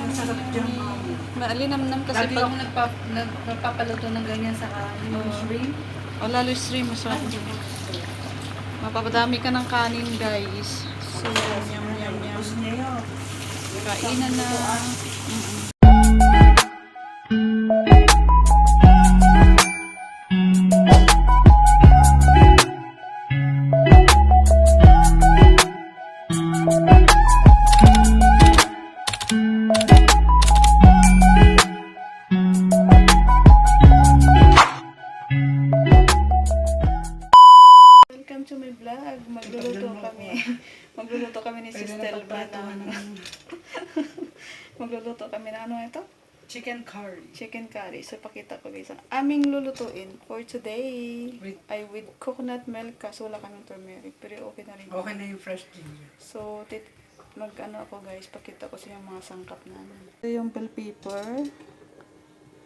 Ang sarap dyan. Maalinamnam kasi Lagi pag... ako nagpa, nagpapaluto ng ganyan sa kanin. Oo. shrimp. O, lalo yung stream, masarap din. Mapapadami ka ng kanin, guys. So, yum, yum, yum. Gusto niya yun. Kainan na. Mm-mm. Welcome Magluluto kami na ano ito? chicken curry. Chicken curry. So, pakita ko guys. Ang aming lulutuin for today With- ay with coconut milk kaso wala kaming turmeric. Pero okay na rin. Okay na yung fresh ginger. So, tit mag ano ako guys, pakita ko sa yung mga sangkap namin. Ito yung bell pepper,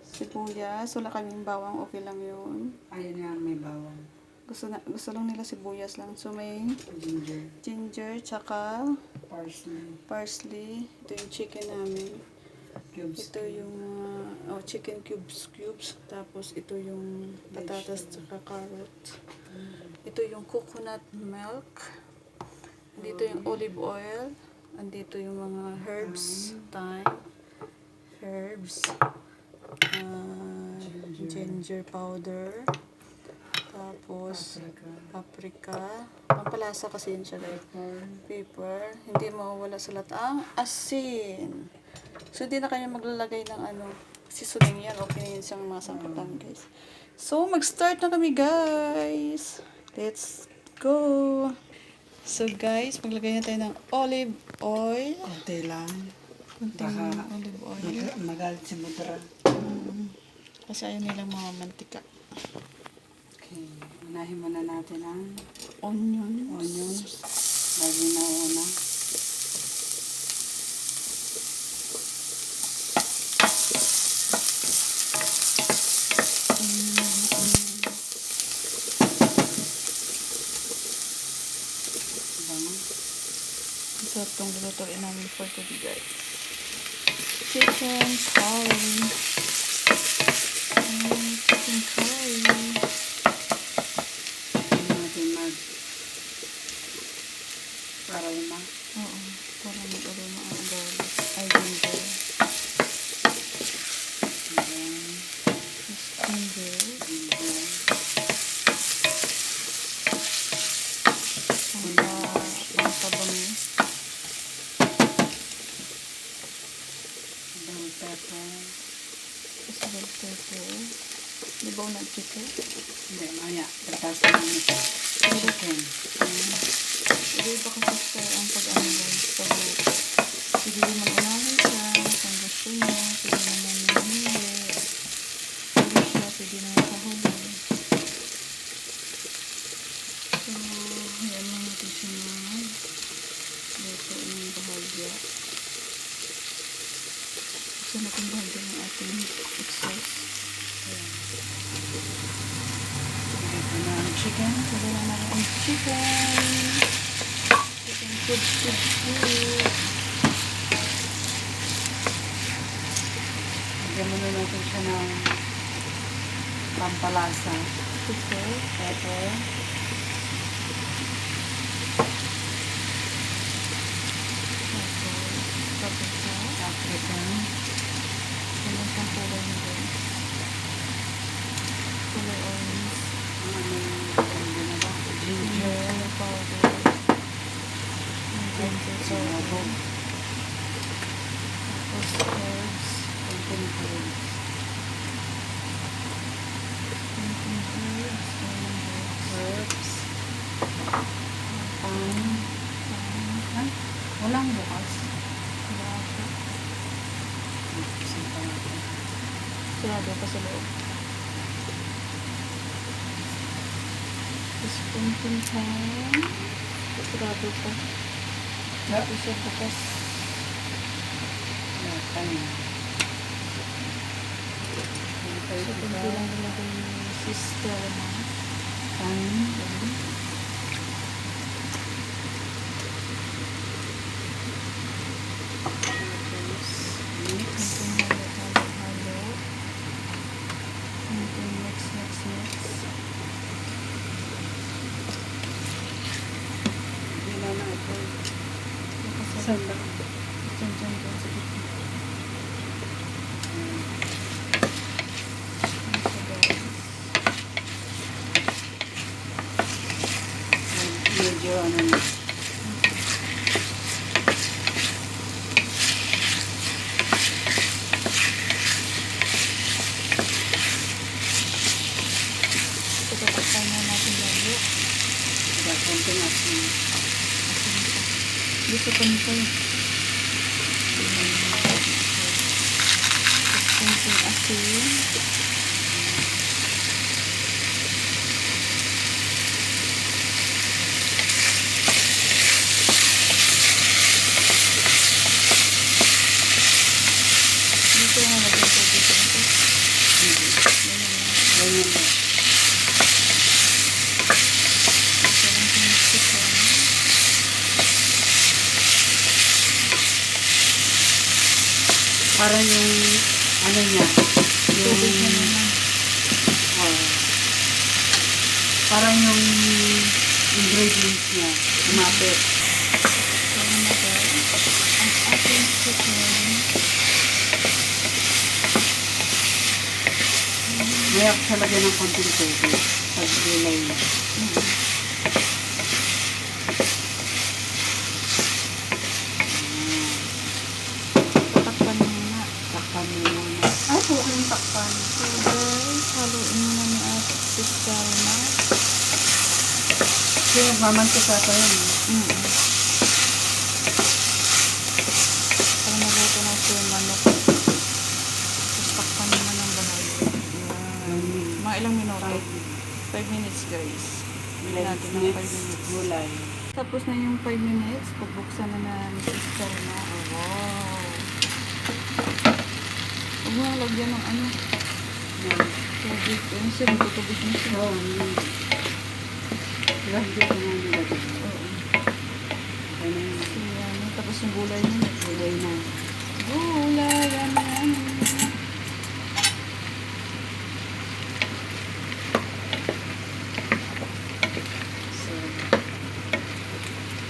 sibuyas, wala kaming bawang, okay lang yun. Ayun yan, may bawang. Gusto, na, gusto lang nila sibuyas lang. So, may Ginger. ginger, tsaka Parsley. parsley. Ito yung chicken namin. Cubes. Ito yung mga oh, chicken cubes cubes. Tapos ito yung patatas tsaka carrot. Ito yung coconut milk. Dito yung olive oil. Andito yung mga herbs, thyme, herbs, ah, ginger powder, tapos Paprika. Pampalasa kasi yun siya guys Pepper. hindi mawawala sa lahat ang asin. So, hindi na kayo maglalagay ng ano, seasoning yan. Okay na yun siyang mga sangkatan, guys. So, mag-start na kami, guys. Let's go. So, guys, maglagay na tayo ng olive oil. Kunti lang. Kunting Baka olive oil. mag- magalit si Mudra. Mm. Kasi ayaw nilang mga mantika. Okay. Unahin muna natin ang Onions. onions. Lagi na una. Bango. So, itong lulutuin namin for today, guys. Chicken curry. Mm, chicken curry. Hindi natin mag para uma. Oo, para mag-aroma ang garlic. Ay, ginger. Then, Ginger. ginger. Ang pa, ang pabango. Bell pepper. Tapos bell pepper. Di ba unang chicken? Hindi, maya. Tapos naman ito. Chicken. Hindi ba kasi sa ang pag-ano guys, pagluto. Pwede naman unahin siya kung gusto niya. Pwede naman nangyili. Pwede siya, pwede naman sa huli. So, yan lang natin siya mga luto ng bahagya. Gusto natin bahagya ng ating excess. Ito na ang chicken. Pwede na natin ang chicken. Chicken cubes, cubes, cubes. Lagyan muna natin siya ng pampalasa. Pepper. Pepper. Tapos, paprika. Paprika. Ganun siyang kulay niya guys. Kulay orange. Ang ano yung ano na ba? Ginger. Ginger powder. Yung Powder. Tapos herbs. Konting herbs. Konting herbs. Herbs. Herbs. Thyme. Ay, walang bukas. Pa natin. Sarado pa sa loob. Tapos konting thyme. Sarado pa. Hindi siya bukas. Yeah, thyme. Okay, So, konti diba? lang nilagay ni sister na. Thyme. Tapos, Saan ba? Diyan, diyan, diyan, sa gitna. Ito, guys. Medyo ano na. Ito, tatakpan na natin lalo. Diba, konting asin. Dito pa nito. Konting asin. Dito nga lagyan ko dito nito. Ganyan ba? Parang sinisip ko. Parang yung, ano niya, yung, oh, parang yung ingredients niya, umapit. Guys, ang ating chicken. Ako siya lagyan ng konting tubig pag gulay niya. Tatakpan muna. Takpan mo muna. Ay, po kayong takpan. So guys, haluin muna ni Ate si Salma. Kasi magmamantika pa yun. eh. Mm Para maluto na siya yung manok. Tapos takpan naman ng bahagi. Yan. Mga ilang minuto? 5 minutes guys. Bili natin ng 5 minutes. Gulay. Tapos na yung 5 minutes, pagbuksan na na ni Sister na. Oh, wow. Huwag mo na lagyan ng ano, tubig. Ayun siya, magtutubig na siya. Oo, hindi ko nga nilagyan. Oo. Ano? So, yan. Tapos yung gulay niya. Gulay na. Gulay, yan, yan. So,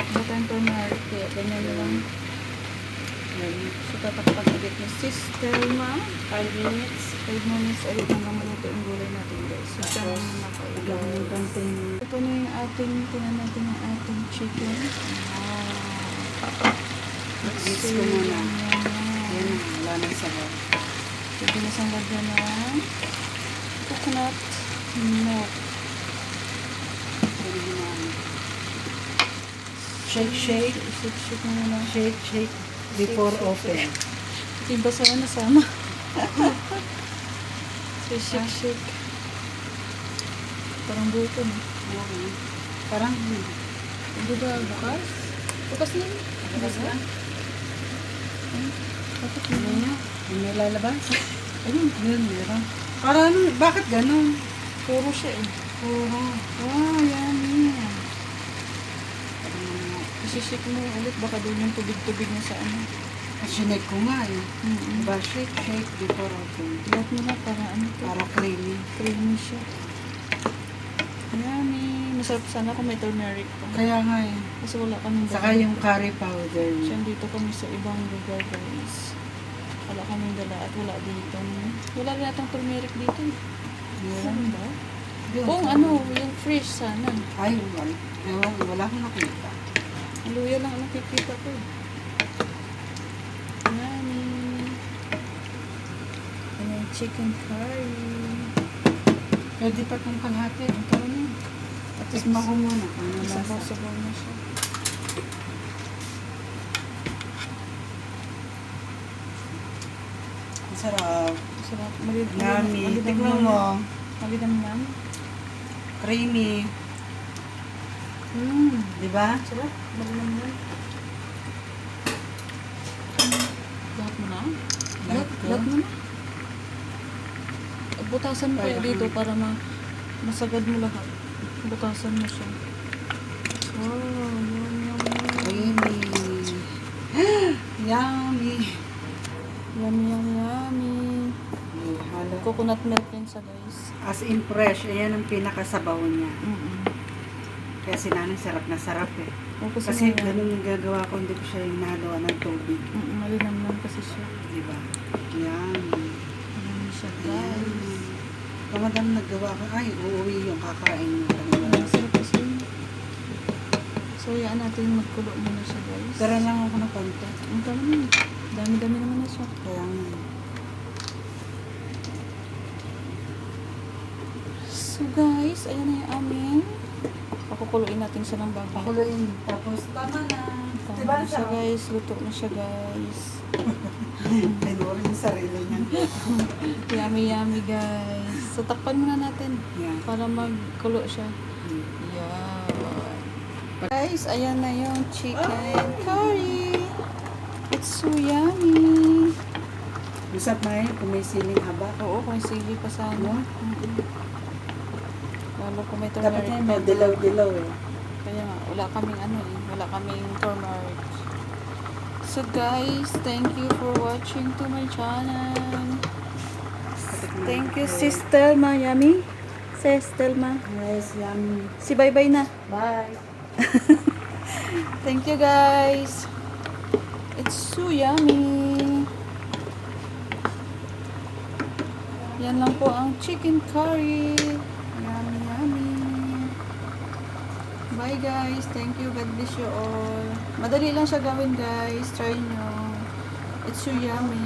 Wala tayong turmeric, kaya ganyan na lang. Yan. So, tatakpan ulit ni Sister Ma. 5 minutes. 5 minutes ulit hanggang maluto yung gulay natin guys. So, Tapos, na lagyan mo ng nakailagay. konting Ito na yung ating, tinan natin yung ating chicken. Wow. mix ko muna. Yan, Yan yan. na, wala nang sabaw. Pwede na siyang lagyan ng coconut milk. Pwede na. Shake, shake. Isip-sip mo muna. Shake, shake before open. Tiba sa na sama. so, shake, shake. Parang buto na. Okay. Parang, Hindi ba bukas? Bukas na yun. Bukas na? Bakit ano na? niya? May lalabas? Ayun, yun, meron. Para ano, bakit ganun? Puro siya eh. Puro. Wow, yummy. Parang Isisik mo ulit. Baka doon yung tubig-tubig niya sa ano. Sinek ko nga eh. Mm-mm. Diba, shake, shake before open. Lahat mo na para ano to. Para creamy. Creamy siya. Yummy. Masarap sana kung may turmeric pa. Kaya nga eh. Kasi wala kaming Saka yung curry powder. Siya dito kami sa ibang lugar guys. Wala kaming dala at wala dito. Wala rin atang turmeric dito. Saan Meron. ba? Kung ano, yung fresh sana. Ay, wala. Ewan, wala akong nakita. Ang luya lang ang nakikita ko. Yummy. And then chicken curry. Pwede pa itong kalahati. Ang tara na. At least mo muna ano. Sabaw-sabaw na siya. Ang sarap. Sarap. Malin Yummy. Tignan mo. Malinamnam. Creamy. Mm. Di ba? Sarap. Malinamnam. Lahat mo na? Lahat. Lahat mo na? Butasan mo kaya Para- dito para ma masagad mo lahat. Butasan mo siya. Wow, yum, yum, yum. Creamy. Yummy. Yummy, yummy, yummy. Coconut milk yan sa guys. As in fresh. Ayan ang pinakasabaw niya. Mm-mm. Kaya si nanay sarap na sarap eh. O, kasi, Kasi ganun yung gagawa ko, hindi ko siya hinahaloan ng tubig. Mm, malinamnam kasi siya. Di ba? Yan. Ayan siya, Yan. guys. Kamadam naggawa ko, ay, uuwi yung kakain mo. Ang sarap kasi. So, yan natin magkulo muna siya, guys. Tara lang ako na konti. Ang dami. Dami-dami naman na siya. Kaya nga. So, guys, ayan na yung amin. Pakukuluin natin siya ng bago. Pakuloyin. Tapos, tama na. Tama Diba na siya, guys. Luto na siya, guys. Pinuri yung sarili niya. Yummy, yummy, guys. So, takpan muna natin Yan. para magkulo siya. Yan. Guys, ayan na yung chicken curry. It's so yummy. Masarap na yun kung may siling haba. Oo, kung sili pa sana. No? Mm-mm. Lalo kung may Dapat turmeric. na may dilaw-dilaw eh. Kaya nga, wala kaming ano eh. Wala kaming turmeric. So guys, thank you for watching to my channel. Thank you, Sis Telma. Yummy? Sis Telma. Yes, yummy. Si bye-bye na. Bye. Thank you guys. It's so yummy. Yan lang po ang chicken curry. Bye guys. Thank you. God bless you all. Madali lang siya gawin guys. Try nyo. It's so yummy.